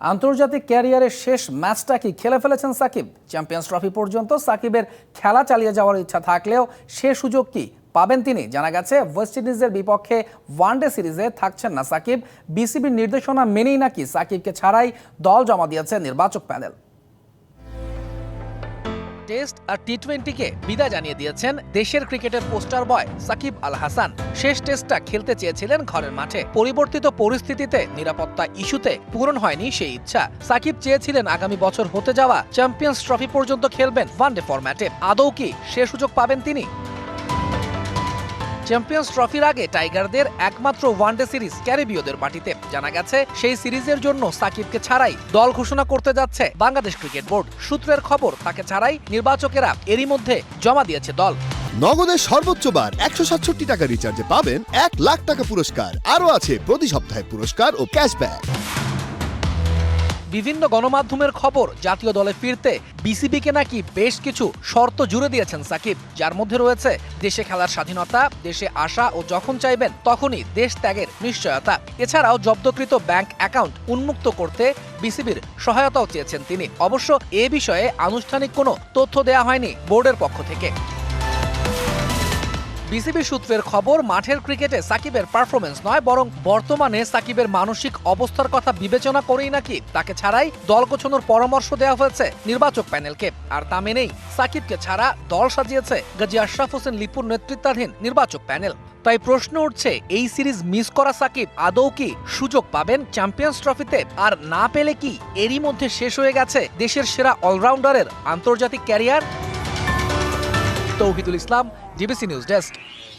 আন্তর্জাতিক ক্যারিয়ারের শেষ ম্যাচটা কি খেলে ফেলেছেন সাকিব? চ্যাম্পিয়ন্স ট্রফি পর্যন্ত সাকিবের খেলা চালিয়ে যাওয়ার ইচ্ছা থাকলেও সে সুযোগ কি পাবেন তিনি? জানা গেছে, ওয়েস্ট ইন্ডিজের বিপক্ষে ওয়ানডে সিরিজে থাকছেন না সাকিব। বিসিবির নির্দেশনা মেনেই নাকি সাকিবকে ছাড়াই দল জমা দিয়েছে নির্বাচক প্যানেল। টেস্ট আর টি টোয়েন্টিকে বিদায় জানিয়ে দিয়েছেন দেশের ক্রিকেটের পোস্টার বয় সাকিব আল হাসান শেষ টেস্টটা খেলতে চেয়েছিলেন ঘরের মাঠে। পরিবর্তিত পরিস্থিতিতে নিরাপত্তা ইস্যুতে পূরণ হয়নি সেই ইচ্ছা। সাকিব চেয়েছিলেন আগামী বছর হতে যাওয়া চ্যাম্পিয়ন্স ট্রফি পর্যন্ত খেলবেন ওয়ানডে ফরম্যাটে। আদৌ কি সে সুযোগ পাবেন তিনি? চ্যাম্পিয়ন্স ট্রফির আগে টাইগারদের একমাত্র ওয়ানডে সিরিজ ক্যারিবীয়দের মাটিতে। জানা গেছে, সেই সিরিজের জন্য সাকিবকে ছাড়াই দল ঘোষণা করতে যাচ্ছে বাংলাদেশ ক্রিকেট বোর্ড। সূত্রের খবর, তাকে ছাড়াই নির্বাচকেরা এরই মধ্যে জমা দিয়েছে দল। নগদে সর্বোচ্চ বার একশো সাতষট্টি টাকা রিচার্জে পাবেন এক লাখ টাকা পুরস্কার। আরও আছে প্রতি সপ্তাহে পুরস্কার ও ক্যাশব্যাক বিভিন্ন গণমাধ্যমের খবর জাতীয় দলে ফিরতে বিসিবিকে নাকি বেশ কিছু শর্ত জুড়ে দিয়েছেন সাকিব, যার মধ্যে রয়েছে দেশে খেলার স্বাধীনতা, দেশে আসা ও যখন চাইবেন তখনই দেশ ত্যাগের নিশ্চয়তা। এছাড়াও জব্দকৃত ব্যাংক অ্যাকাউন্ট উন্মুক্ত করতে বিসিবির সহায়তাও চেয়েছেন তিনি। অবশ্য এ বিষয়ে আনুষ্ঠানিক কোনো তথ্য দেয়া হয়নি বোর্ডের পক্ষ থেকে। বিসিবি সূত্রের খবর, মাঠের ক্রিকেটে সাকিবের পারফরমেন্স নয়, বরং বর্তমানে সাকিবের মানসিক অবস্থার কথা বিবেচনা করেই নাকি তাকে ছাড়াই দল গোছানোর পরামর্শ দেওয়া হয়েছে নির্বাচক প্যানেলকে। আর তা মেনেই সাকিবকে ছাড়া দল সাজিয়েছে গাজী আশরাফ হোসেন লিপুর নেতৃত্বাধীন নির্বাচক প্যানেল। তাই প্রশ্ন উঠছে, এই সিরিজ মিস করা সাকিব আদৌ কি সুযোগ পাবেন চ্যাম্পিয়ন্স ট্রফিতে? আর না পেলে কি এরই মধ্যে শেষ হয়ে গেছে দেশের সেরা অলরাউন্ডারের আন্তর্জাতিক career Tauhidul Islam DBC news desk